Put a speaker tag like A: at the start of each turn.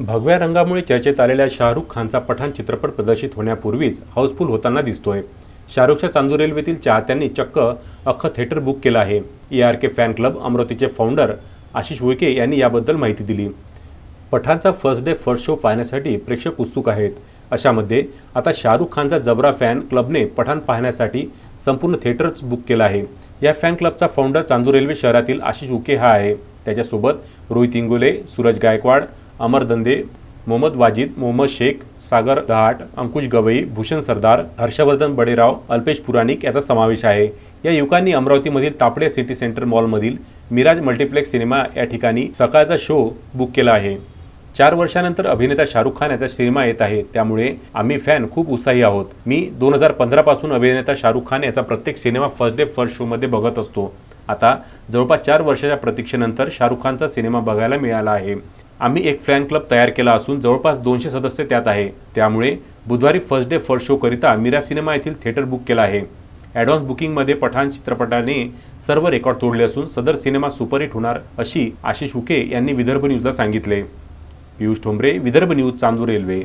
A: भगव्या रंगामुळे चर्चेत आलेल्या शाहरुख खानचा पठाण चित्रपट प्रदर्शित होण्यापूर्वीच हाऊसफुल होताना दिसतोय. शाहरुखच्या चांदूर रेल्वेतील चाहत्यांनी चक्क अख्खं थिएटर बुक केलं आहे. A R K fan club अमरावतीचे फाउंडर आशिष उईके यांनी याबद्दल माहिती दिली. पठाणचा फर्स्ट डे फर्स्ट शो पाहण्यासाठी प्रेक्षक उत्सुक आहेत. अशामध्ये आता शाहरुख खानचा जबरा फॅन क्लबने पठाण पाहण्यासाठी संपूर्ण थिएटरच बुक केलं आहे. या फॅन क्लबचा फाउंडर चांदूर रेल्वे शहरातील आशिष उके हा आहे. त्याच्यासोबत रोहित इंगोले सूरज गायकवाड अमर दंदे मोहम्मद वाजिद मोहम्मद शेख सागर दहाट अंकुश गवई भूषण सरदार हर्षवर्धन बडेराव अल्पेश पुराणिक याचा समावेश आहे. या युवकांनी अमरावतीमधील तापडे सिटी सेंटर मॉलमधील मिराज मल्टिप्लेक्स सिनेमा या ठिकाणी सकाळचा शो बुक केला आहे. चार वर्षानंतर अभिनेता शाहरुख खान याचा सिनेमा येत आहे. त्यामुळे आम्ही फॅन खूप उत्साही आहोत. मी दोन हजार पंधरा पासून अभिनेता शाहरुख खान याचा प्रत्येक cinema first day first show मध्ये बघत असतो. आता जवळपास चार वर्षाच्या प्रतीक्षेनंतर शाहरुख खानचा सिनेमा बघायला मिळाला आहे. आम्ही एक फॅन क्लब तयार केला असून जवळपास दोनशे सदस्य त्यात आहे. त्यामुळे बुधवारी फर्स्ट डे फर्स्ट शो करिता मीरा सिनेमा येथील थिएटर बुक केला आहे. ॲडव्हान्स बुकिंगमध्ये पठाण चित्रपटाने सर्व रेकॉर्ड तोडले असून सदर सिनेमा सुपरहिट होणार अशी आशिष उके यांनी विदर्भ न्यूजला सांगितले. Piyush Thombare Vidarbha news Chandur Railway